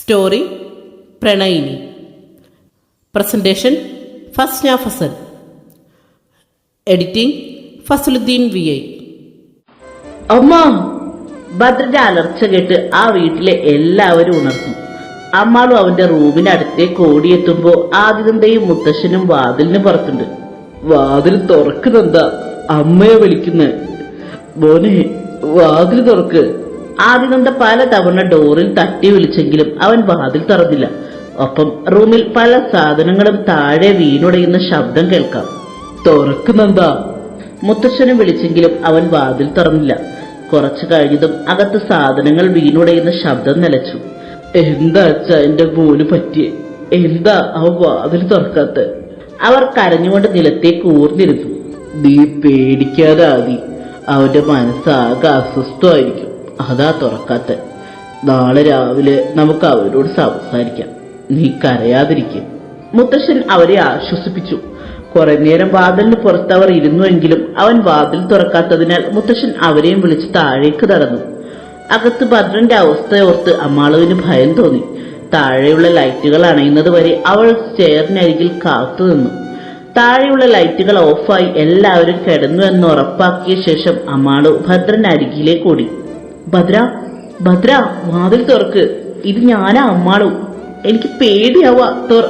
Story പ്രണയിനി. Presentation Fasna Fasal editing Fasaluddin V I. അമ്മ ഭദ്രന്റെ അലർച്ച കേട്ട് ആ വീട്ടിലെ എല്ലാവരും ഉണർന്നു. അമ്മാളും അവന്റെ റൂമിനടുത്തേക്ക് ഓടിയെത്തുമ്പോ ആദിതന്തയും മുത്തശ്ശനും വാതിലിന് പുറത്തുണ്ട്. വാതിൽ തുറക്കുന്നെന്താ അമ്മയെ വിളിക്കുന്നേ. മോനെ വാതിൽ തുറക്ക്. ആദിനന്ദ പല തവണ ഡോറിൽ തട്ടി വിളിച്ചെങ്കിലും അവൻ വാതിൽ തുറന്നില്ല. ഒപ്പം റൂമിൽ പല സാധനങ്ങളും താഴെ വീണുടയുന്ന ശബ്ദം കേൾക്കാം. തുറക്കുന്നെന്താ? മുത്തശ്ശനെ വിളിച്ചെങ്കിലും അവൻ വാതിൽ തുറന്നില്ല. കുറച്ചു കഴിഞ്ഞതും അകത്ത് സാധനങ്ങൾ വീണുടയുന്ന ശബ്ദം നിലച്ചു. എന്താ അച്ഛാ എന്റെ മോന് പറ്റിയേ? എന്താ അവൻ വാതിൽ തുറക്കാത്ത? അവർ കരഞ്ഞുകൊണ്ട് നിലത്തേക്ക് ഊർന്നിരുന്നു. നീ പേടിക്കാതെ ആദി. അവന്റെ മനസ്സാകെ അസ്വസ്ഥമായിരിക്കും. അതാ തുറക്കാത്ത. നാളെ രാവിലെ നമുക്ക് അവരോട് സംസാരിക്കാം. നീ കരയാതിരിക്കും. മുത്തശ്ശൻ അവരെ ആശ്വസിപ്പിച്ചു. കുറെ നേരം വാതിലിന് പുറത്തവർ ഇരുന്നുവെങ്കിലും അവൻ വാതിൽ തുറക്കാത്തതിനാൽ മുത്തശ്ശൻ അവരെയും വിളിച്ച് താഴേക്ക് നടന്നു. അകത്ത് ഭദ്രന്റെ അവസ്ഥയോർത്ത് അമ്മാളുവിന് ഭയം തോന്നി. താഴെയുള്ള ലൈറ്റുകൾ അണയുന്നത് വരെ അവൾ ചെയറിനരികിൽ കാത്തു നിന്നു. താഴെയുള്ള ലൈറ്റുകൾ ഓഫായി എല്ലാവരും കിടന്നു എന്ന് ഉറപ്പാക്കിയ ശേഷം അമ്മാളു ഭദ്രന്റെ അരികിലേക്ക് ഓടി. ഭദ്ര ഭദ്ര വാതിൽ തുറക്ക്. ഇത് ഞാനാ അമ്മാളു. എനിക്ക് പേടിയാവാ തുറ.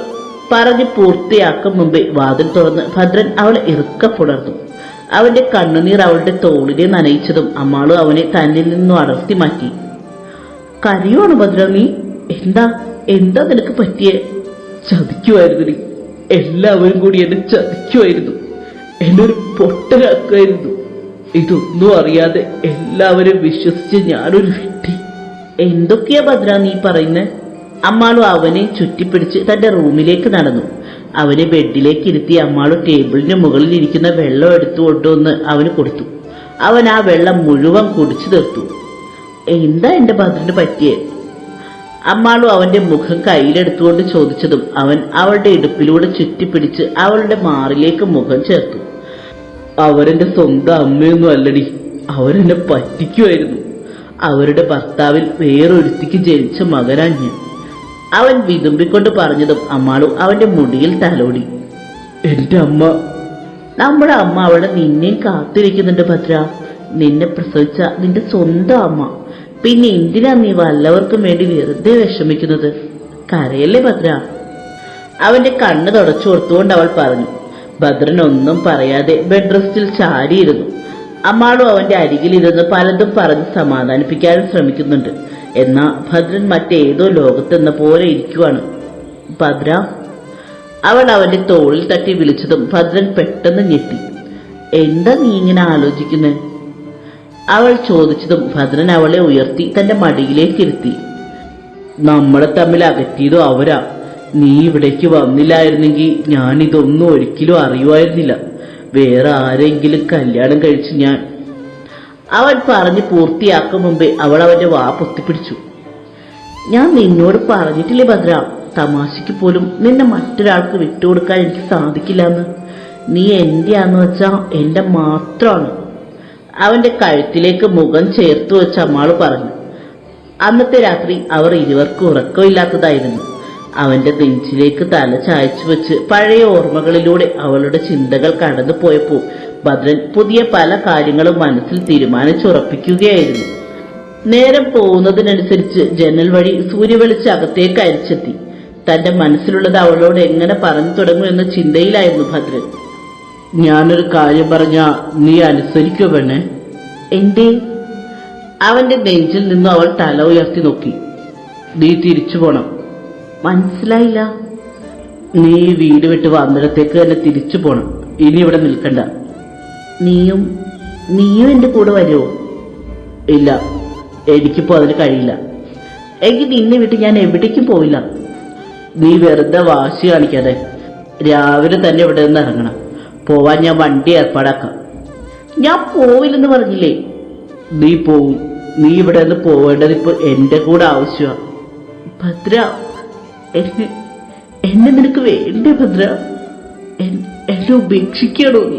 പറഞ്ഞ് പൂർത്തിയാക്കും മുമ്പേ വാതിൽ തുറന്ന് ഭദ്രൻ അവളെ ഇറുക്ക പുണർന്നു. അവന്റെ കണ്ണുനീർ അവളുടെ തോളിനെ നനയിച്ചതും അമ്മാളും അവനെ തന്നിൽ നിന്നും അടർത്തി മാറ്റി. കരയുവാണ് ഭദ്ര നീ? എന്താ എന്താ നിനക്ക് പറ്റിയേ? ചതിക്കുമായിരുന്നു നീ. എല്ലാവരും കൂടി എന്നെ ചതിക്കുമായിരുന്നു എന്നെ ഒരു പൊട്ടനാക്കുമായിരുന്നു ഇതൊന്നും അറിയാതെ എല്ലാവരും വിശ്വസിച്ച് ഞാനൊരു വിട്ടി. എന്തൊക്കെയാ ഭദ്ര നീ പറയുന്നത് അമ്മാളു അവനെ ചുറ്റിപ്പിടിച്ച് തന്റെ റൂമിലേക്ക് നടന്നു. അവനെ ബെഡിലേക്ക് ഇരുത്തി അമ്മാളു ടേബിളിന് മുകളിൽ ഇരിക്കുന്ന വെള്ളം എടുത്തു കൊണ്ടുവന്ന് അവന് കൊടുത്തു. അവൻ ആ വെള്ളം മുഴുവൻ കുടിച്ചു തീർത്തു. എന്താ എന്റെ ഭദ്രന് പറ്റിയേ? അമ്മാളു അവന്റെ മുഖം കയ്യിലെടുത്തുകൊണ്ട് ചോദിച്ചതും അവൻ അവളുടെ ഇടുപ്പിലൂടെ ചുറ്റിപ്പിടിച്ച് അവളുടെ മാറിലേക്ക് മുഖം ചേർത്തു. അവരെന്റെ സ്വന്തം അമ്മയൊന്നും അല്ലടി. അവരെന്നെ പറ്റിക്കുമായിരുന്നു അവരുടെ ഭർത്താവിൽ വേറൊരുത്തിക്ക് ജനിച്ച മകനാണ് ഞാൻ. അവൻ വിതുമ്പിക്കൊണ്ട് പറഞ്ഞതും അമ്മാളു അവന്റെ മുടിയിൽ തലോടി. എന്റെ അമ്മ. നമ്മുടെ അമ്മ അവിടെ നിന്നെയും കാത്തിരിക്കുന്നുണ്ട് ഭദ്ര. നിന്നെ പ്രസവിച്ച നിന്റെ സ്വന്തം അമ്മ. പിന്നെ എന്തിനാ നീ വല്ലവർക്കും വേണ്ടി വെറുതെ വിഷമിക്കുന്നത്? കരയല്ലേ ഭദ്ര? അവന്റെ കണ്ണ് തുടച്ചു കൊടുത്തുകൊണ്ട് അവൾ പറഞ്ഞു. ഭദ്രൻ ഒന്നും പറയാതെ ബെഡ് റെസ്റ്റിൽ ചാരിയിരുന്നു. അമ്മാളും അവന്റെ അരികിൽ അരികിലിരുന്ന് പലതും പറഞ്ഞ് സമാധാനിപ്പിക്കാൻ ശ്രമിക്കുന്നുണ്ട്. എന്നാ ഭദ്രൻ മറ്റേതോ ലോകത്തെന്ന പോലെ ഇരിക്കുവാണ്. ഭദ്ര അവൾ അവന്റെ തോളിൽ തട്ടി വിളിച്ചതും ഭദ്രൻ പെട്ടെന്ന് ഞെട്ടി. എന്താ നീ ഇങ്ങനെ ആലോചിക്കുന്നത് അവൾ ചോദിച്ചതും ഭദ്രൻ അവളെ ഉയർത്തി തന്റെ മടിയിലേക്ക് ഇരുത്തി. നമ്മളെ തമ്മിൽ അകറ്റിയതോ അവരാ? നീ ഇവിടേക്ക് വന്നില്ലായിരുന്നെങ്കിൽ ഞാൻ ഇതൊന്നും ഒരിക്കലും അറിയുമായിരുന്നില്ല. വേറെ ആരെങ്കിലും കല്യാണം കഴിച്ച് ഞാൻ അവൻ പറഞ്ഞ് പൂർത്തിയാക്കും മുമ്പേ അവൾ അവന്റെ വാ പൊത്തിപ്പിടിച്ചു. ഞാൻ നിന്നോട് പറഞ്ഞിട്ടില്ലേ ഭദ്ര തമാശയ്ക്ക് പോലും നിന്നെ മറ്റൊരാൾക്ക് വിട്ടുകൊടുക്കാൻ എനിക്ക് സാധിക്കില്ലെന്ന് നീ എന്റെയാന്ന് വെച്ചാ എന്റെ മാത്രമാണ് അവന്റെ കഴുത്തിലേക്ക് മുഖം ചേർത്തു വെച്ച അമ്മാൾ പറഞ്ഞു. അന്നത്തെ രാത്രി അവർ ഇരുവർക്കും ഉറക്കമില്ലാത്തതായിരുന്നു. അവന്റെ നെഞ്ചിലേക്ക് തല ചായച്ചു വെച്ച് പഴയ ഓർമ്മകളിലൂടെ അവളുടെ ചിന്തകൾ കടന്നു പോയപ്പോൾ ഭദ്രൻ പുതിയ പല കാര്യങ്ങളും മനസ്സിൽ തീരുമാനിച്ചുറപ്പിക്കുകയായിരുന്നു. നേരം പോകുന്നതിനനുസരിച്ച് ജനൽ വഴി സൂര്യവെളിച്ച് അകത്തേക്ക് അരിച്ചെത്തി. തന്റെ മനസ്സിലുള്ളത് അവളോട് എങ്ങനെ പറഞ്ഞു തുടങ്ങും എന്ന ചിന്തയിലായിരുന്നു ഭദ്രൻ. ഞാനൊരു കാര്യം പറഞ്ഞ നീ അനുസരിക്കോ പെണ്ണെ. എന്തേ? അവന്റെ നെഞ്ചിൽ നിന്നും അവൾ തല ഉയർത്തി നോക്കി. നീ തിരിച്ചു പോണം. മനസ്സിലായില്ല. നീ വീട് വിട്ട് വന്നിടത്തേക്ക് തന്നെ തിരിച്ചു പോണം. ഇനി ഇവിടെ നിൽക്കണ്ട. നീയും നീയും എന്റെ കൂടെ വരുമോ ഇല്ല. എനിക്കിപ്പോ അതിന് കഴിയില്ല. എങ്കിൽ നിന്നെ വിട്ട് ഞാൻ എവിടേക്കും പോവില്ല. നീ വെറുതെ വാശി കാണിക്കാതെ രാവിലെ തന്നെ ഇവിടെ നിന്ന് ഇറങ്ങണം. പോവാൻ ഞാൻ വണ്ടി ഏർപ്പാടാക്കാം. ഞാൻ പോവില്ലെന്ന് പറഞ്ഞില്ലേ? നീ പോവും. നീ ഇവിടെ നിന്ന് പോവേണ്ടത് ഇപ്പൊ എന്റെ കൂടെ ആവശ്യമാണ് ഭദ്ര എന്നെ എന്നെ നിനക്ക് വേണ്ടേ ഭദ്ര. എന്നെ ഉപേക്ഷിക്കണോ നീ?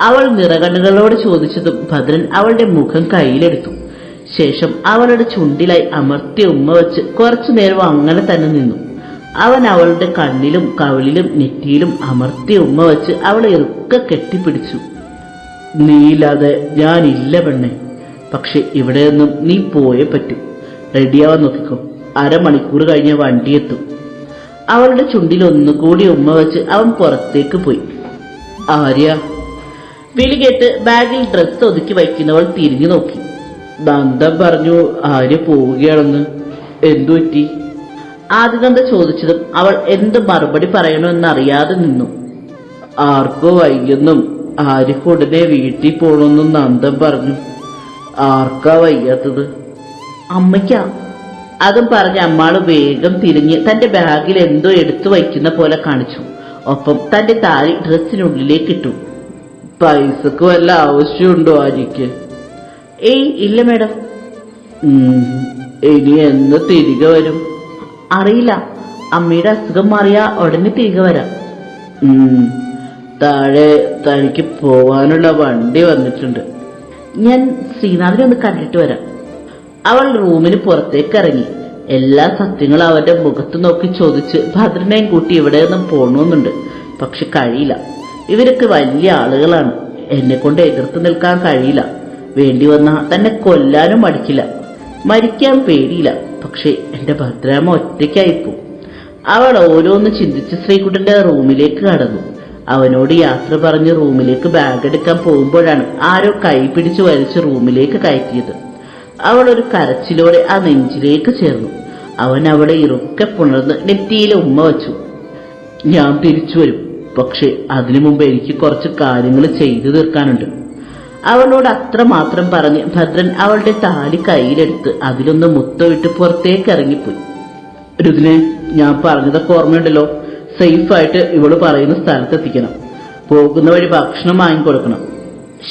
അവൾ നിറകണ്ണുകളോട് ചോദിച്ചതും ഭദ്രൻ അവളുടെ മുഖം കയ്യിലെടുത്തു. ശേഷം അവളുടെ ചുണ്ടിലായി അമർത്തിയ ഉമ്മ വെച്ച് കുറച്ചു നേരം അങ്ങനെ തന്നെ നിന്നു. അവൻ അവളുടെ കണ്ണിലും കവിളിലും നെറ്റിയിലും അമർത്തിയ ഉമ്മ വെച്ച് അവളെ ഇറുക്കെ കെട്ടിപ്പിടിച്ചു. നീയില്ലാതെ ഞാനില്ല പെണ്ണെ. പക്ഷെ ഇവിടെ നിന്നും നീ പോയേ പറ്റൂ. റെഡിയാവാൻ നോക്കിക്കോ. അരമണിക്കൂർ കഴിഞ്ഞ വണ്ടി എത്തും അവളുടെ ചുണ്ടിൽ ഒന്നുകൂടി ഉമ്മ വെച്ച് അവൻ പുറത്തേക്ക് പോയി. ആര്യ വിളി കേട്ട് ബാഗിൽ ഡ്രസ്സ് ഒതുക്കി വയ്ക്കുന്നവൾ തിരിഞ്ഞു നോക്കി. നന്ദൻ പറഞ്ഞു ആര്യ പോവുകയാണെന്ന്. എന്തു പറ്റി? ആദിനന്ദ ചോദിച്ചതും അവൾ എന്ത് മറുപടി പറയണമെന്നറിയാതെ നിന്നു. ആർക്കോ വയ്യെന്നും. ആര്യക്ക് ഉടനെ വീട്ടിൽ പോകണമെന്നും നന്ദൻ പറഞ്ഞു. ആർക്കാ വയ്യാത്തത്? അമ്മയ്ക്കാ? അതും പറഞ്ഞ് അമ്മാൾ വേഗം തിരിഞ്ഞ് തന്റെ ബാഗിൽ എന്തോ എടുത്തു വയ്ക്കുന്ന പോലെ കാണിച്ചു. ഒപ്പം തന്റെ താലി ഡ്രസ്സിനുള്ളിലേക്ക് ഇട്ടു. പൈസക്ക് വല്ല ആവശ്യമുണ്ടോ ആര്യക്ക് ഏയ് ഇല്ല മേഡം. ഇനി എന്ന് തിരികെ വരും. അറിയില്ല. അമ്മയുടെ അസുഖം മാറിയാ ഉടനെ തിരികെ വരാം. താഴെ തനിക്ക് പോവാനുള്ള വണ്ടി വന്നിട്ടുണ്ട്. ഞാൻ ശ്രീനാഥിനെ ഒന്ന് കണ്ടിട്ട് വരാം. അവൾ റൂമിന് പുറത്തേക്ക് ഇറങ്ങി. എല്ലാ സത്യങ്ങളും അവന്റെ മുഖത്ത് നോക്കി ചോദിച്ച് ഭദ്രനെയും കൂട്ടി ഇവിടെ നിന്നും പോണമെന്നുണ്ട് പക്ഷെ കഴിയില്ല. ഇവരൊക്കെ വലിയ ആളുകളാണ്. എന്നെ കൊണ്ട് എതിർത്ത് നിൽക്കാൻ കഴിയില്ല. വേണ്ടി വന്നാ തന്നെ കൊല്ലാനും മടിക്കില്ല. മരിക്കാൻ പേടിയില്ല. പക്ഷെ എന്റെ ഭദ്രാമ ഒറ്റയ്ക്കായിപ്പോ അവൾ ഓരോന്ന് ചിന്തിച്ച് ശ്രീകുട്ടന്റെ റൂമിലേക്ക് കടന്നു. അവനോട് യാത്ര പറഞ്ഞ് റൂമിലേക്ക് ബാഗ് എടുക്കാൻ പോകുമ്പോഴാണ് ആരോ കൈ പിടിച്ച് വലിച്ച് റൂമിലേക്ക് കയറ്റിയത്. അവൾ ഒരു കരച്ചിലോടെ ആ നെഞ്ചിലേക്ക് ചേർന്നു. അവൻ അവളെ ഇറുക്കെ പുണർന്ന് നെറ്റിയിലെ ഉമ്മ വച്ചു. ഞാൻ തിരിച്ചു വരും. പക്ഷെ അതിനു മുമ്പ് എനിക്ക് കുറച്ച് കാര്യങ്ങൾ ചെയ്തു തീർക്കാനുണ്ട്. അവളോട് അത്ര മാത്രം പറഞ്ഞ് ഭദ്രൻ അവളുടെ താലി കയ്യിലെടുത്ത് അതിലൊന്ന് മുത്തമിട്ട് പുറത്തേക്ക് ഇറങ്ങിപ്പോയി. രുദിനെ ഞാൻ പറഞ്ഞതൊക്കെ ഓർമ്മയുണ്ടല്ലോ. സേഫായിട്ട് ഇവൾ പറയുന്ന സ്ഥലത്തെത്തിക്കണം. പോകുന്ന വഴി ഭക്ഷണം വാങ്ങിക്കൊടുക്കണം.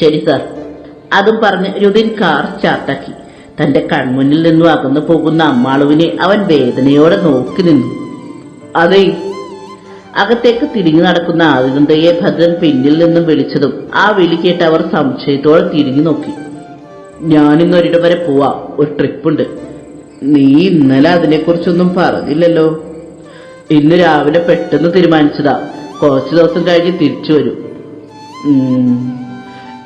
ശരി സാർ. അതും പറഞ്ഞ് രുദിൻ കാർ സ്റ്റാർട്ടാക്കി തന്റെ കൺമുന്നിൽ നിന്നും അകന്നു പോകുന്ന അമ്മാളുവിനെ അവൻ വേദനയോടെ നോക്കി നിന്നു. അതെ. അകത്തേക്ക് തിരിഞ്ഞു നടക്കുന്ന ആദിനന്ദയെ ഭദ്രൻ പിന്നിൽ നിന്നും വിളിച്ചതും ആ വിളി കേട്ട് അവർ സംശയത്തോടെ തിരിഞ്ഞു നോക്കി. ഞാനിന്നൊരിടം വരെ പോവാ. ഒരു ട്രിപ്പുണ്ട്. നീ ഇന്നലെ അതിനെക്കുറിച്ചൊന്നും പറഞ്ഞില്ലല്ലോ. ഇന്ന് രാവിലെ പെട്ടെന്ന് തീരുമാനിച്ചതാ. കുറച്ച് ദിവസം കഴിഞ്ഞ് തിരിച്ചു വരും.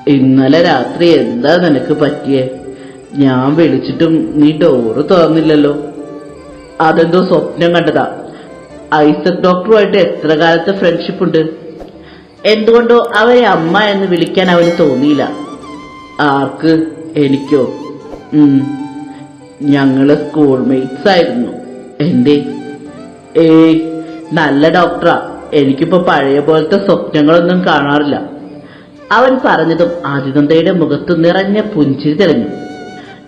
ഇന്നലെ രാത്രി എന്താ നിനക്ക് പറ്റിയേ? ഞാൻ വിളിച്ചിട്ടും നീ ഡോറ് തുറന്നില്ലല്ലോ. അതെന്തോ സ്വപ്നം കണ്ടതാ. ഐസക് ഡോക്ടറുമായിട്ട് എത്ര കാലത്തെ ഫ്രണ്ട്ഷിപ്പ് ഉണ്ട്? എന്തുകൊണ്ടോ അവരെ അമ്മ എന്ന് വിളിക്കാൻ അവന് തോന്നിയില്ല. ആർക്ക്? എനിക്കോ. ഞങ്ങൾ സ്കൂൾ മേറ്റ്സ് ആയിരുന്നു. എന്തേ? ഏ നല്ല ഡോക്ടറാ എനിക്കിപ്പോ പഴയ പോലത്തെ സ്വപ്നങ്ങളൊന്നും കാണാറില്ല. അവൻ പറഞ്ഞതും ആദിതന്തയുടെ മുഖത്ത് നിറഞ്ഞ പുഞ്ചിരി തെളിഞ്ഞു.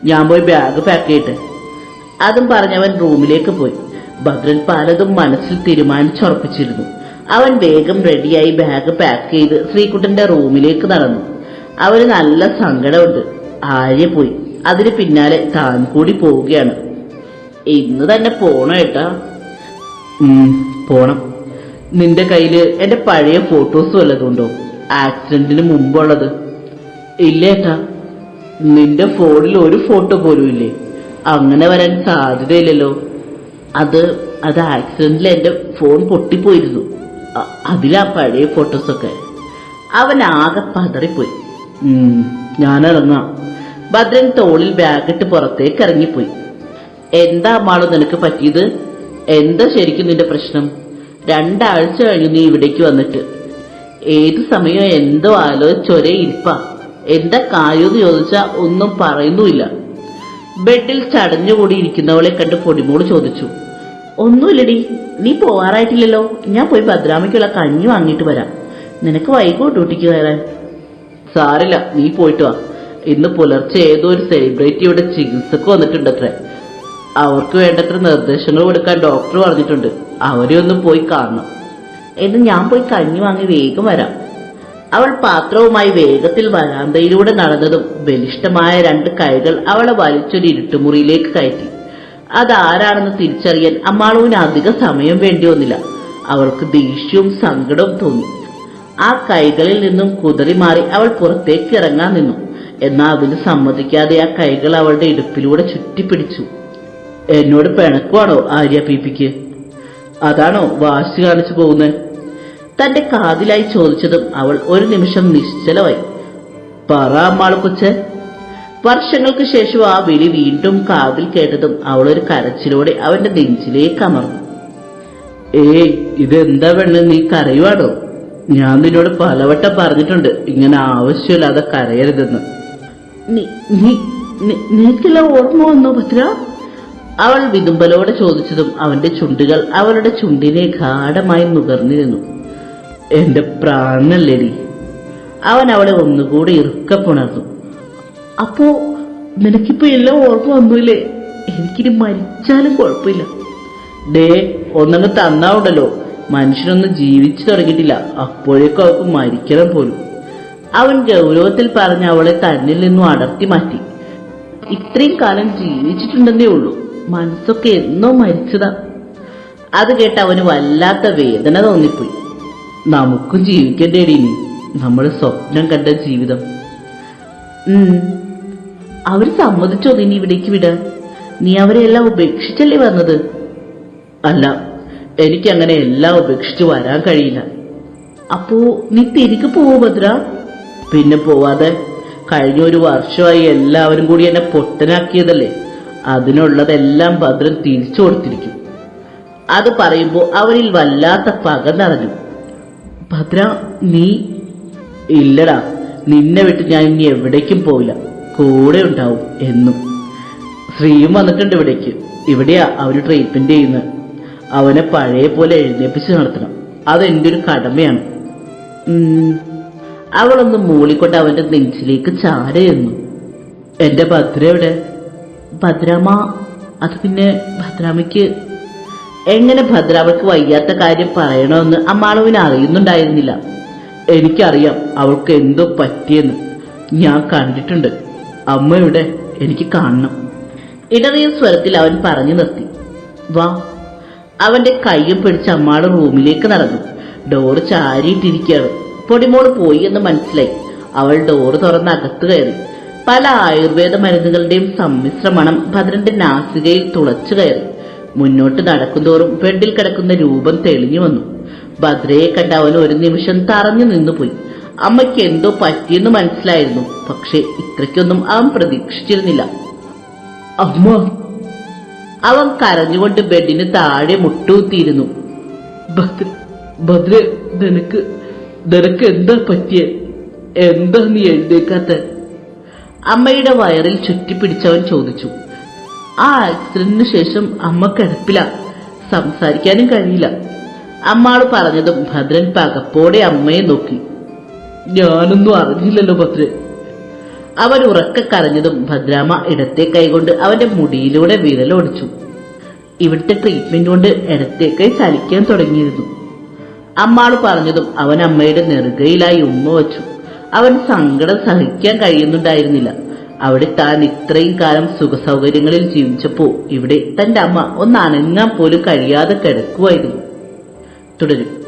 ഞാൻ പോയി ബാഗ് പാക്ക് ചെയ്യട്ടെ അതും പറഞ്ഞവൻ റൂമിലേക്ക് പോയി. ഭദ്രൻ പലതും മനസ്സിൽ തീരുമാനിച്ചുറപ്പിച്ചിരുന്നു. അവൻ വേഗം റെഡിയായി ബാഗ് പാക്ക് ചെയ്ത് ശ്രീകുട്ടന്റെ റൂമിലേക്ക് നടന്നു. അവന് നല്ല സങ്കടമുണ്ട്. ആര്യ പോയി. അതിന് പിന്നാലെ താൻ കൂടി പോവുകയാണ്. ഇന്ന് തന്നെ പോണോ ഏട്ടാ. പോണം. നിന്റെ കയ്യിൽ എന്റെ പഴയ ഫോട്ടോസ് വല്ലതുണ്ടോ ആക്സിഡന്റിന് മുമ്പുള്ളത്. ഇല്ലേട്ടാ നിന്റെ ഫോണിൽ ഒരു ഫോട്ടോ പോലും ഇല്ലേ? അങ്ങനെ വരാൻ സാധ്യതയില്ലല്ലോ. അത് അത് ആക്സിഡന്റിൽ എന്റെ ഫോൺ പൊട്ടിപ്പോയിരുന്നു. അതിലാ പഴയ ഫോട്ടോസൊക്കെ അവൻ ആകെ പതറിപ്പോയി. ഞാനിറങ്ങാം ഭദ്രൻ തോളിൽ ബാഗിട്ട് പുറത്തേക്ക് ഇറങ്ങിപ്പോയി. എന്താ മാളു നിനക്ക് പറ്റിയത്? എന്താ ശരിക്കും നിന്റെ പ്രശ്നം? രണ്ടാഴ്ച കഴിഞ്ഞു നീ ഇവിടേക്ക് വന്നിട്ട്. ഏത് സമയം എന്തോ ആലോചിച്ചൊരേ ഇരിപ്പാ. എന്താ കാര്യമെന്ന് ചോദിച്ചാൽ ഒന്നും പറയുന്നുമില്ല. ബെഡിൽ ചടഞ്ഞുകൂടി ഇരിക്കുന്നവളെ കണ്ട് പൊടിമോൾ ചോദിച്ചു ഒന്നുമില്ലടി നീ പോവാറായിട്ടില്ലല്ലോ. ഞാൻ പോയി ഭദ്രാമയ്ക്കുള്ള കഞ്ഞി വാങ്ങിയിട്ട് വരാം. നിനക്ക് വൈകോ ഡ്യൂട്ടിക്ക് കയറാൻ? സാരില്ല നീ പോയിട്ട് വാ. ഇന്ന് പുലർച്ചെ ഏതോ ഒരു സെലിബ്രിറ്റിയുടെ ചികിത്സക്ക് വന്നിട്ടുണ്ടത്രേ. അവർക്ക് വേണ്ടത്ര നിർദ്ദേശങ്ങൾ കൊടുക്കാൻ ഡോക്ടർ പറഞ്ഞിട്ടുണ്ട്. അവരെ ഒന്ന് പോയി കാണണം. എന്ന് ഞാൻ പോയി കഞ്ഞി വാങ്ങി വേഗം വരാം. അവൾ പാത്രവുമായി വേഗത്തിൽ വരാന്തയിലൂടെ നടന്നതും ബലിഷ്ടമായ രണ്ട് കൈകൾ അവളെ വലിച്ചൊരു ഇരുട്ടുമുറിയിലേക്ക് കയറ്റി. അതാരാണെന്ന് തിരിച്ചറിയാൻ അമ്മാളുവിന് അധിക സമയം വേണ്ടി വന്നില്ല. അവൾക്ക് ദേഷ്യവും സങ്കടവും തോന്നി. ആ കൈകളിൽ നിന്നും കുതറി മാറി അവൾ പുറത്തേക്ക് ഇറങ്ങാൻ നിന്നു. എന്നാൽ അതിന് സമ്മതിക്കാതെ ആ കൈകൾ അവളുടെ ഇടുപ്പിലൂടെ ചുറ്റിപ്പിടിച്ചു. എന്നോട് പിണക്കുവാണോ ആര്യ പീപ്പിക്ക് അതാണോ വാശി കാണിച്ചു പോകുന്നത്? തന്റെ കാതിലായി ചോദിച്ചതും അവൾ ഒരു നിമിഷം നിശ്ചലമായി. പറ അമ്മാൾ കൊച്ച്. വർഷങ്ങൾക്ക് ശേഷം ആ വിളി വീണ്ടും കാതിൽ കേട്ടതും അവൾ ഒരു കരച്ചിലോടെ അവന്റെ നെഞ്ചിലേക്ക് അമർന്നു. ഏയ് ഇതെന്താ പെണ്ണ്? നീ കരയുവാണോ ഞാൻ നിന്നോട് പലവട്ടം പറഞ്ഞിട്ടുണ്ട് ഇങ്ങനെ ആവശ്യമില്ലാതെ കരയരുതെന്ന്. നിനക്കെല്ലാം ഓർമ്മ വന്നോ ഭദ്ര? അവൾ വിതുമ്പലോടെ ചോദിച്ചതും അവന്റെ ചുണ്ടുകൾ അവളുടെ ചുണ്ടിനെ ഗാഠമായി നുകർന്നിരുന്നു. എന്റെ പ്രാണല്ലേടി അവൻ അവളെ ഒന്നുകൂടി ഇറുക്കപ്പുണർന്നു അപ്പോ നിനക്കിപ്പോ എല്ലാം ഓർമ്മ വന്നില്ലേ? എനിക്കിനി മരിച്ചാലും കുഴപ്പമില്ല. ഡേ ഒന്നങ്ങ് തന്നാവുണ്ടല്ലോ. മനുഷ്യനൊന്നും ജീവിച്ചു തുടങ്ങിയിട്ടില്ല. അപ്പോഴേക്കും അവൾക്ക് മരിക്കണം പോലും. അവൻ ഗൗരവത്തിൽ പറഞ്ഞ് അവളെ തന്നിൽ നിന്നും അടർത്തി മാറ്റി. ഇത്രയും കാലം ജീവിച്ചിട്ടുണ്ടെന്നേ ഉള്ളൂ. മനസ്സൊക്കെ എന്നോ മരിച്ചതാ. അത് കേട്ട് അവന് വല്ലാത്ത വേദന തോന്നിപ്പോയി. നമുക്കും ജീവിക്കേണ്ടേടി നമ്മൾ സ്വപ്നം കണ്ട ജീവിതം. അവർ സമ്മതിച്ചോ നിന്നെ ഇവിടേക്ക് വിട നീ അവരെ എല്ലാം ഉപേക്ഷിച്ചല്ലേ വന്നത്? അല്ല എനിക്ക് അങ്ങനെ എല്ലാം ഉപേക്ഷിച്ച് വരാൻ കഴിയില്ല. അപ്പോ നീ തിരികെ പോവോ ഭദ്ര? പിന്നെ പോവാതെ കഴിഞ്ഞ ഒരു വർഷമായി എല്ലാവരും കൂടി എന്നെ പൊട്ടനാക്കിയതല്ലേ? അതിനുള്ളതെല്ലാം ഭദ്രൻ തിരിച്ചു കൊടുത്തിരിക്കും. അത് പറയുമ്പോൾ അവരിൽ വല്ലാത്ത പക നിറഞ്ഞു. ഭദ്ര നീ ഇല്ലടാ. നിന്നെ വിട്ട് ഞാൻ ഇനി എവിടേക്കും പോവില്ല. കൂടെ ഉണ്ടാവും എന്നും. ശ്രീയും വന്നിട്ടുണ്ട് ഇവിടേക്ക്. ഇവിടെയാ അവർ ട്രീറ്റ്മെന്റ് ചെയ്യുന്നത്. അവനെ പഴയ പോലെ എഴുന്നേപ്പിച്ച് നടത്തണം. അതെന്റെ ഒരു കടമയാണ്. അവളൊന്ന് മൂളിക്കൊണ്ട് അവന്റെ നെഞ്ചിലേക്ക് ചാരയെന്നു എന്റെ ഭദ്ര എവിടെ? ഭദ്രാമ അത് പിന്നെ ഭദ്രാമയ്ക്ക് എങ്ങനെ ഭദ്രാവൾക്ക് വയ്യാത്ത കാര്യം പറയണമെന്ന് അമ്മാളുവിന് അറിയുന്നുണ്ടായിരുന്നില്ല. എനിക്കറിയാം അവൾക്ക് എന്തോ പറ്റിയെന്ന്. ഞാൻ കണ്ടിട്ടുണ്ട്. അമ്മയുടെ എനിക്ക് കാണണം. ഇടറിയ സ്വരത്തിൽ അവൻ പറഞ്ഞു നിർത്തി. വാ. അവന്റെ കയ്യും പിടിച്ച് അമ്മാൾ റൂമിലേക്ക് നടന്നു. ഡോറ് ചാരിയിട്ടിരിക്കുകയാണ്. പൊടിമോൾ പോയി എന്ന് മനസ്സിലായി. അവൾ ഡോറ് തുറന്ന് കയറി. പല ആയുർവേദ മരുന്നുകളുടെയും സമ്മിശ്രമണം ഭദ്രന്റെ നാസികയിൽ തുളച്ചു കയറി. മുന്നോട്ട് നടക്കുന്തോറും ബെഡിൽ കിടക്കുന്ന രൂപം തെളിഞ്ഞു വന്നു. ഭദ്രയെ കണ്ട അവൻ ഒരു നിമിഷം തറഞ്ഞു നിന്നുപോയി. അമ്മയ്ക്ക് എന്തോ പറ്റിയെന്ന് മനസ്സിലായിരുന്നു. പക്ഷെ ഇത്രയ്ക്കൊന്നും അവൻ പ്രതീക്ഷിച്ചിരുന്നില്ല. അമ്മ. അവൻ കരഞ്ഞുകൊണ്ട് ബെഡിന് താഴെ മുട്ടുകുത്തിയിരുന്നു. ഭദ്ര ഭദ്ര നിനക്ക് നിനക്ക് എന്താ പറ്റിയ? എന്താ നീ എഴുതേക്കാത്ത അമ്മയുടെ വയറിൽ ചുറ്റിപ്പിടിച്ചവൻ ചോദിച്ചു. ആക്സിഡന്റിന് ശേഷം അമ്മ കിടപ്പില. സംസാരിക്കാനും കഴിയില്ല. അമ്മാൾ പറഞ്ഞതും ഭദ്രൻ പകപ്പോടെ അമ്മയെ നോക്കി. ഞാനൊന്നും അറിഞ്ഞില്ലല്ലോ ഭദ്രൻ. അവൻ ഉറക്കെ കരഞ്ഞതും ഭദ്രാമ ഇടത്തെ കൈകൊണ്ട് അവന്റെ മുടിയിലൂടെ വിരലോടിച്ചു ഇവിടുത്തെ ട്രീറ്റ്മെന്റ് കൊണ്ട് ഇടത്തെ കൈ ചലിക്കാൻ തുടങ്ങിയിരുന്നു. അമ്മാൾ പറഞ്ഞതും അവൻ അമ്മയുടെ നെറുകയിലായി ഉമ്മ വച്ചു. അവൻ സങ്കടം സഹിക്കാൻ കഴിയുന്നുണ്ടായിരുന്നില്ല. അവിടെ താൻ ഇത്രയും കാലം സുഖസൗകര്യങ്ങളിൽ ജീവിച്ചപ്പോ ഇവിടെ തന്റെ അമ്മ ഒന്ന് അനങ്ങാൻ പോലും കഴിയാതെ കിടക്കുമായിരുന്നു തുടരും.